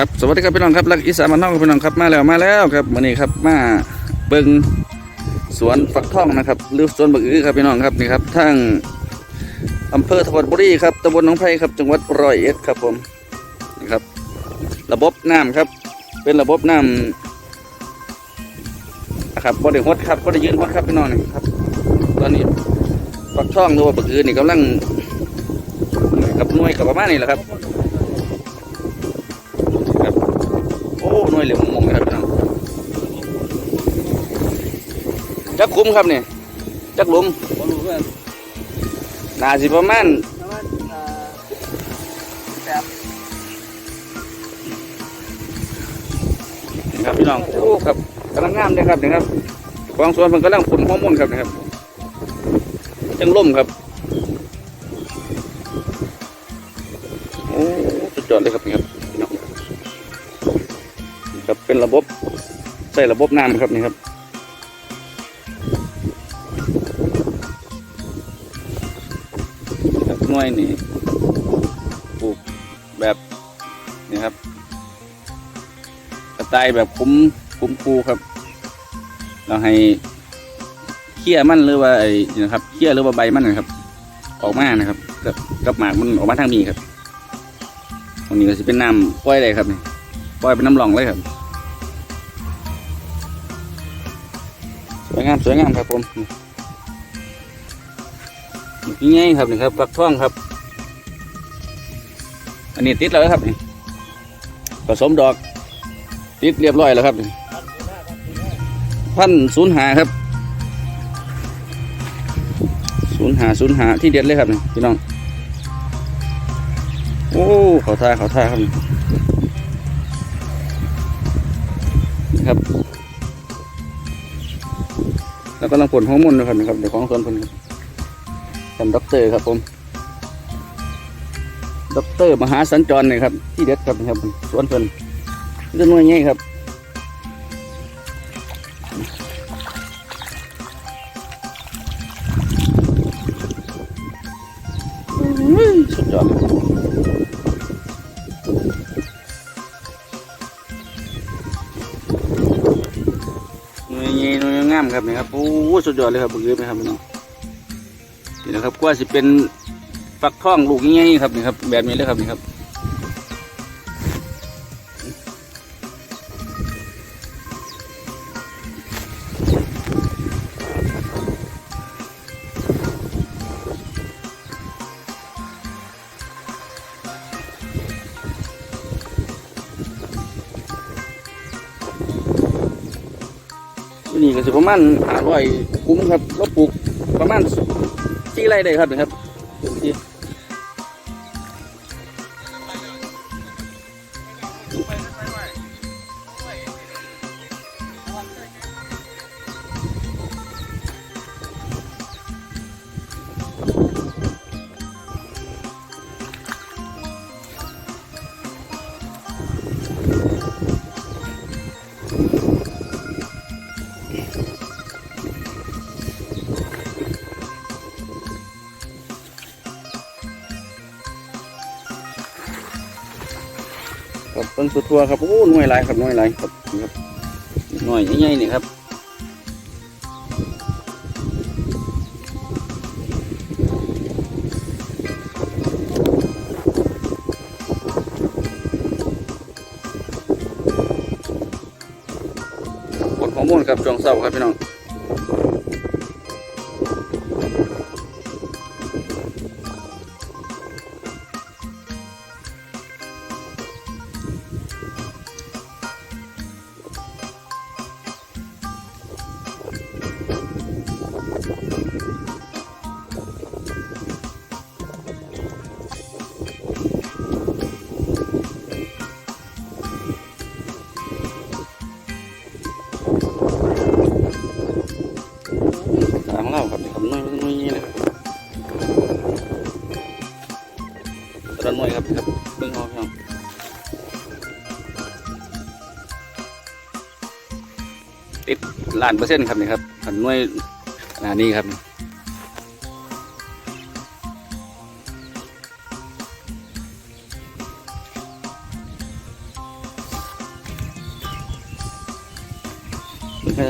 ครับสวัสดีครับพี่น้องครับรักอีสานมันนอกครับพี่น้องครับมาแล้วมาแล้วครับวันนี้ครับมาเบิงสวนฝักทองนะครับหรือสวนบักอื้อครับพี่น้องครับนี่ครับทั้งอำเภอทวัดบุรีครับตำบลหนองไผ่ครับจังหวัดร้อยเอ็ดครับผมนี่ครับ ระบบน้ำครับ เป็นระบบน้ำนะครับบ่ได้หดครับบ่ได้ยืนหดครับพี่น้องนี่ครับ ตอนนี้ฝักทองหรือว่าบักอื้อนี่กำลังกับหน่วยกับประมาณนี้แหละครับ จักคุ้มครับนี่จักหลุมบ่รู้เพื่อนนาสิประมาณแต่ว่าเอ่อแบบนี่ครับพี่น้องโอ้ครับกำลังงามเลยครับนี่ครับกองส่วนมันกำลังฝุ่นฮอร์โมนครับนะครับจังล่มครับโอ้สุดยอดเลยครับนี่ครับพี่น้องครับเป็นระบบใส่ระบบน้ำครับนี่ครับ น่วยนี่ปลูกแบบนี่ครับกระต่ายแบบคุ้มคุ้มคูครับ เราให้เคี่ยมันหรือว่าไอ้นี่นะครับเคี่ยหรือว่าใบมันนะครับ ออกมานะครับกับกับหมากมันออกมาทางนี้ครับตรงนี้ก็จะเป็นน้ำปล่อยเลยครับนี่ปล่อยเป็นน้ำหลองเลยครับสวยงามสวยงามครับผม นี่ไงครับนี่ครับปักท่องครับ อันนี้ติดแล้วครับนี่ผสมดอก ติดเรียบร้อยแล้วครับนี่พันศูนย์หาครับศูนย์หาศูนย์หาที่เด็ดเลยครับนี่พี่น้องโอ้เขาท่าเขาท่าครับนี่นี่ครับ แล้วกำลังผลฮอร์โมนนะครับนี่ครับเดี๋ยวของสวนเพิ่นครับ ท่านด็อกเตอร์ครับผมด็อกเตอร์มหาสัญจรนี่ครับ ที่เด็ดครับนะครับสวนเพิ่นเรื่องน้อยง่ายครับสุดยอดเลยหน่วยใหญ่หน่วยงามครับนี่ครับโอ้สุดยอดเลยครับบึกเยอะไหมครับพี่น้อง นี่นะครับกว่าสิเป็นฟักทองลูกใหญ่ๆครับนี่ครับแบบนี้เลยครับนี่ครับนี่ก็สิประมาณห้าร้อยคุ้มครับเราปลูกประมาณ สี่ไร่ได้ครับนะครับที่ ครับต้นสุดทัวครับโอ้หน่วยหลายครับหน่วยหลายครับนี่ครับหน่วยใหญ่ๆนี่ครับผลฮอร์โมนครับช่วงเศร้าครับพี่น้อง ล้านเปอร์เซ็นต์ครับนี่ครับขันน้วยขนานี้ครับ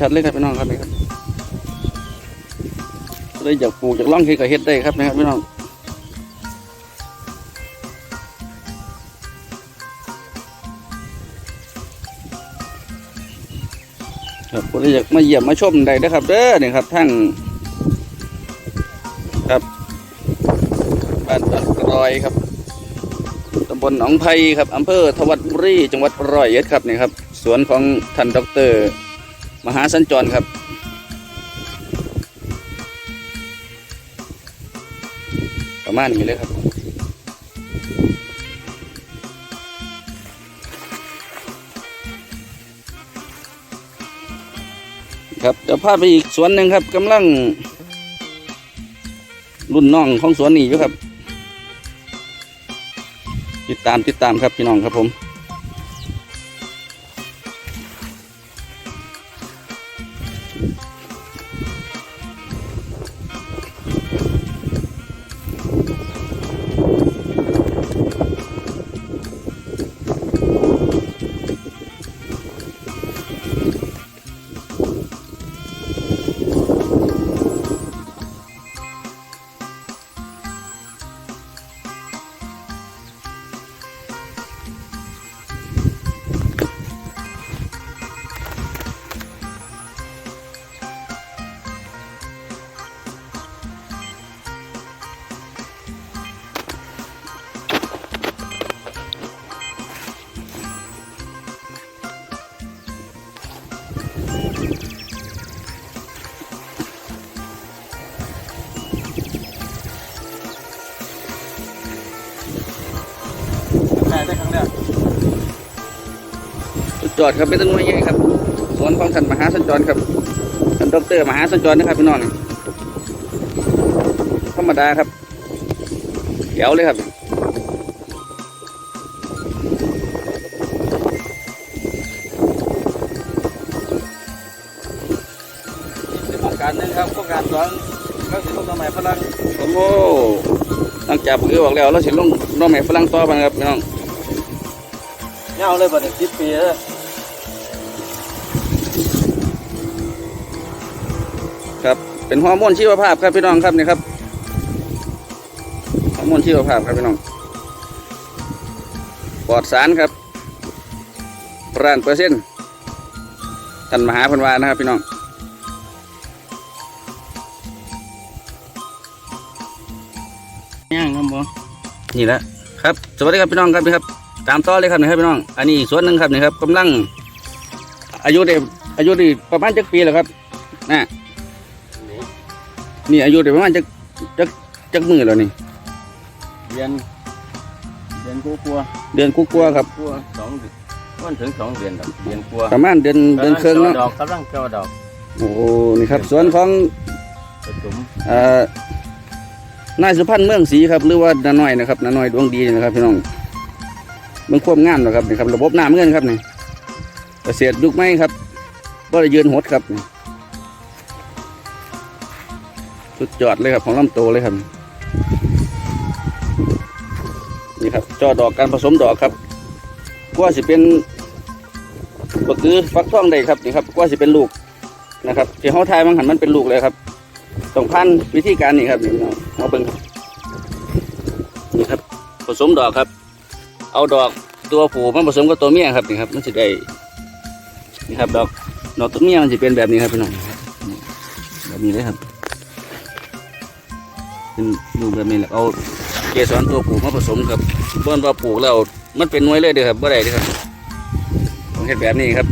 ชัดเลยครับพี่น้องครับนี่ครับได้จากปูจากล่องที่ก็เฮ็ดได้ครับนะครับพี่น้อง ครับก็เลยอยากมาเยี่ยมมาชมได้นะครับเด้อนี่ครับทั้งครับบ้านบ้านกรอยครับตำบลหนองไผ่ครับอำเภอทวัดบุรีจังหวัดร้อยเอ็ดครับนี่ครับสวนของท่านดอกเตอรมหาสัญจรครับประมาณนี้เลยครับ ครับจะพาไปอีกสวนหนึ่งครับกำลัง รุ่นน้องของสวนนี้อยู่ครับ ติดตามติดตามครับพี่น้องครับผม ได้ได้ครั้งแรกสุดยอดครับเป็นต้นไม้ใหญ่ครับสวนของท่านมหาสัญจรครับท่านดอกเตอรมหาสัญจรนะครับพี่น้องธรรมดาครับเดี๋ยวเลยครับเป็นโครงการหนึงครับโครงการสองก็สิลงสมัยพลังโอ้โหหลังจากปลูกออกแล้วเราสิลงน้องแม่ฝรั่งต่อไปครับพี่น้อง เงาเลยบัดนี้สิบปีแล้วครับ เป็นฮอร์โมนชีวภาพครับพี่น้องครับนี่ครับฮอร์โมนชีวภาพครับพี่น้องปลอดสารครับร้านเปอร์เซ็นต์ท่านมหาพันวานะครับพี่น้องย่างครับผมนี่แหละครับ สวัสดีครับพี่น้องครับนี่ครับ ตามต่อเลยครับนี่ครับพี่น้อง อันนี้อีกส่วนหนึ่งครับนี่ครับกำลัง อายุได้อายุได้ประมาณจักปีแล้วครับนะนี่อายุได้ประมาณจักจักจักมือแล้วนี่เรียนเรียนกูกลัวเดือนกุกลัวาครับกลัวสองเดือนมันถึงสองเดือนครับเรียนกลัวประมาณเดือนเดือนครึ่งเนาะดอกกำลังเจ้าดอกโอ้โหนี่ครับสวนของผสมเอ่อนายสุพันธ์เมืองศรีครับหรือว่านาน้อยนะครับนาน้อยดวงดีนะครับพี่น้องเมืองควบงามนะครับนี่ครับระบบน้ำเงินครับนี่เกษตรยุคใหม่ครับบ่ได้ยืนหดครับนี่สุดยอดเลยครับของลำโตเลยครับ นี่ครับจอดอกการผสมดอกครับกว่าสิเป็นก็คือฟักทองได้ครับนี่ครับกว่าสิเป็นลูกนะครับที่เขาทายมังหันมันเป็นลูกเลยครับต้องพันวิธีการนี่ครับนี่เอาเบิ่งครับนี่ครับ ผสมดอกครับ เอาดอก ตัวผู้มาผสมกับตัวเมียครับนี่ครับมันจะได้นี่ครับดอกดอกตัวเมียมันจะเป็นแบบนี้ครับพี่น้องแบบนี้เลยครับเป็นลูแบบนี้แหละเอาเกสรตัวผู้มาผสมกับเบิ้นว่าปลูกแล้วมันเป็นน่วยเลยเด้อครับบ่ได้เด้อครับต้องเฮ็ดแบบนี้ครับ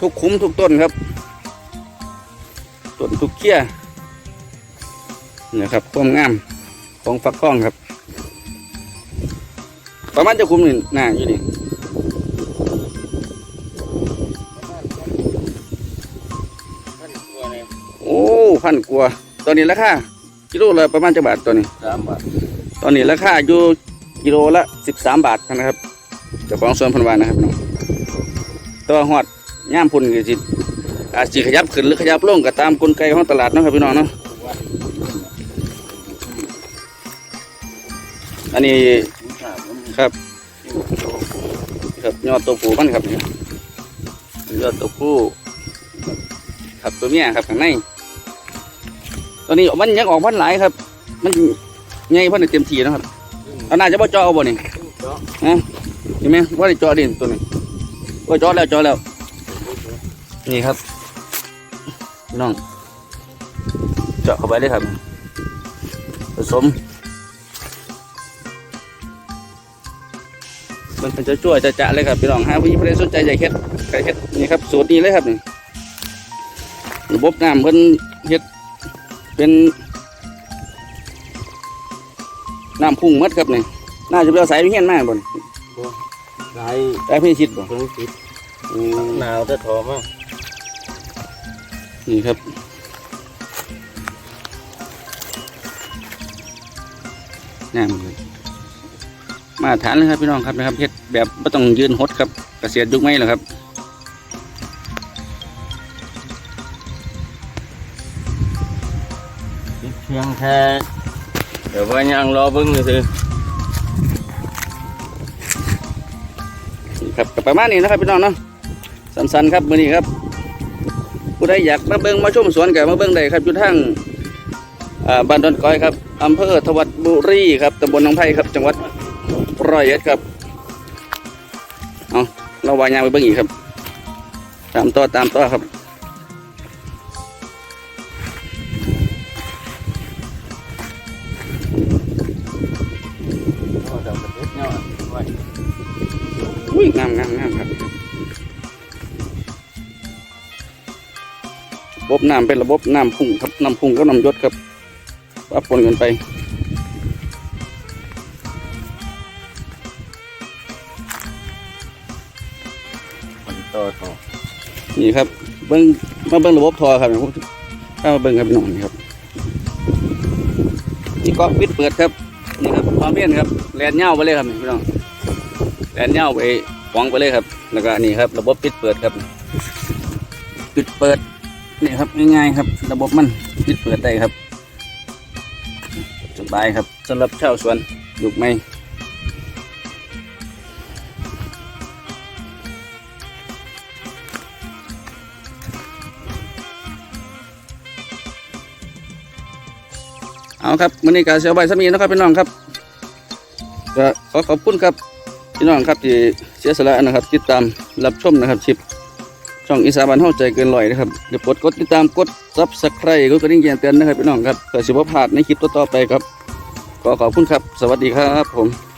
ทุกคุ้มทุกต้นครับต้นทุกเกี้ยนี่ครับความงามของฟักทองครับ ประมาณจะคุมนี่หน้าอยู่นี่ท่านกลัวเนี่ยโอ้พันกว่าตอนนี้ราคากิโลละประมาณจะบาทตัวนี้สามบาทตอนนี้ราคาอยู่กิโลละสิบสามบาทนะครับเจ้าของสวนพันวานะครับพี่น้องตัวหอดย่ามพุ่นก็สิอาจสิขยับขึ้นหรือขยับลงก็ตามกลไกของตลาดเนาะครับพี่น้องเนาะอันนี้ ครับครับยอดตัวผู้มันครับนี่ยอดตัวผู้ครับตัวเมียครับข้างในตัวนี้มันยังออกพันหลายครับ มันใหญ่เพันได้เต็มทีนะครับเอาน่าจะบ่เจาะเอาบ่นี่เจาะนะเห็นไหมว่าได้เจาะดิตัวนี้ว่าเจาะแล้วเจาะแล้ว นี่ครับพี่น้อง เจาะเข้าไปเลยครับ ผสม มันเป็นจะช่วยจะจะเลยครับพี่น้องหาผู้ใดสนใจอยากเฮ็ดก็เฮ็ดนี่ครับสูตรนี้เลยครับนี่ระบบน้ำเพิ่นเฮ็ดเป็นน้ำพุ่งหมัดครับนี่น่าจะเป็นสายพิเศษมากบ่นสายสายพิชิตบ่ตรงติดอืมหนาวแต่ถอมากนี่ครับน้ำเลย มาตรฐานเลยครับพี่น้องครับนะครับเฮ็ดแบบไม่ต้องยืนหดครับเกษตรยุคใหม่เหรอครับเพียงแค่เดี๋ยวว่ายังรอเบิ้งเลยสินี่ครับก็ประมาณนี้นะครับพี่น้องเนาะสั้นๆครับมื้อนี้ครับผู้ใดอยากมาเบิ่งมาชมสวนก็มาเบิ่งได้ครับอยู่ทางอ่าบ้านดอนก้อยครับอำเภอทวัดบุรีครับตำบลหนองไผ่ครับจังหวัด ร้อยเอ็ดครับ เอาเราวายางไปเบิ่งอีกครับ ตามต่อตามต่อครับอุ้ยงามงามงามครับระบบน้ำเป็นระบบน้ำพุ่งครับน้ำพุ่งก็น้ำยศครับปะปนกันไป ต่อต่อนี่ครับ เบิ้งมาเบิ้งระบบทอครับผมข้ามาเบิ้งครับพี่น้องนี่ครับนี่ก็ปิดเปิดครับนี่ครับความเพียนครับแลนเง่าไปเลยครับนี่พี่น้องแลนเง่าไปหวงไปเลยครับ แล้วก็นี่ครับ ระบบปิดเปิดครับ ปิดเปิดนี่ครับง่ายๆครับ ระบบมันปิดเปิดได้ครับสบายครับสำหรับชาวสวนลูกไม้ เอาครับมื้อนี้ก็เสียวใบสามีนะครับพี่น้องครับก็ขอขอบคุณครับพี่น้องครับที่เสียสละนะครับติดตามรับชมนะครับชิปช่องอีสานบ้านเฮาใจเกินลอยนะครับเดี๋ยวกดกดติดตามกดซับสไครต์กดกระดิ่งแจ้งเตือนนะครับพี่น้องครับเพื่อสิบ่พลาดในคลิปต่อๆไปครับ ขอขอบคุณครับ สวัสดีครับผม